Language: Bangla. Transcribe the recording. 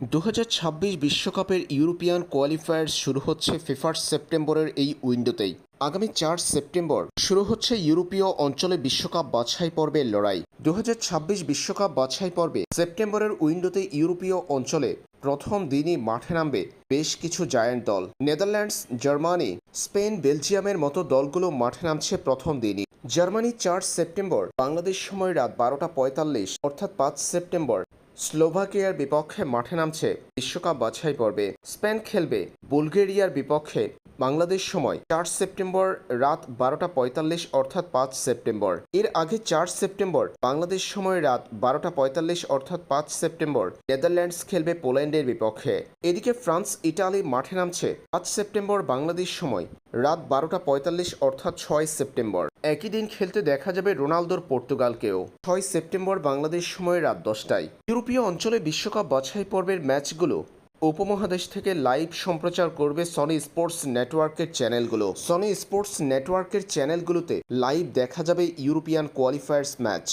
দু বিশ্বকাপের ইউরোপিয়ান কোয়ালিফায়ার শুরু হচ্ছে ফিফার সেপ্টেম্বরের এই উইন্ডোতেই। আগামী চার সেপ্টেম্বর শুরু হচ্ছে ইউরোপীয় অঞ্চলে বিশ্বকাপ বাছাই পর্বের লড়াই। দু বিশ্বকাপ বাছাই পর্বে সেপ্টেম্বরের উইন্ডোতে ইউরোপীয় অঞ্চলে প্রথম দিনই মাঠে নামবে বেশ কিছু জায়ান্ট দল। নেদারল্যান্ডস, জার্মানি, স্পেন, বেলজিয়ামের মতো দলগুলো মাঠে নামছে প্রথম দিনই। জার্মানি চার সেপ্টেম্বর, বাংলাদেশ সময় রাত বারোটা পঁয়তাল্লিশ, অর্থাৎ পাঁচ সেপ্টেম্বর স্লোভাকিয়ার বিপক্ষে মাঠে নামছে বিশ্বকাপ বাছাই পর্বে। স্পেন খেলবে বুলগেরিয়ার বিপক্ষে বাংলাদেশ সময় চার সেপ্টেম্বর রাত বারোটা পঁয়তাল্লিশ অর্থাৎ পাঁচ সেপ্টেম্বর। এর আগে চার সেপ্টেম্বর বাংলাদেশ সময় রাত বারোটা পঁয়তাল্লিশ অর্থাৎ পাঁচ সেপ্টেম্বর নেদারল্যান্ডস খেলবে পোল্যান্ডের বিপক্ষে। এদিকে ফ্রান্স, ইটালি মাঠে নামছে পাঁচ সেপ্টেম্বর বাংলাদেশ সময় রাত বারোটা পঁয়তাল্লিশ অর্থাৎ ছয় সেপ্টেম্বর। একই দিন খেলতে দেখা যাবে রোনালদোর পর্তুগালকেও। ছয় সেপ্টেম্বর বাংলাদেশ সময় রাত দশটায়। ইউরোপীয় অঞ্চলে বিশ্বকাপ বাছাই পর্বের ম্যাচগুলো। উপমহাদেশ থেকে লাইভ সম্প্রচার করবে সনি স্পোর্টস নেটওয়ার্কের চ্যানেলগুলো। সনি স্পোর্টস নেটওয়ার্কের চ্যানেলগুলোতে লাইভ দেখা যাবে ইউরোপিয়ান কোয়ালিফায়ার্স ম্যাচ।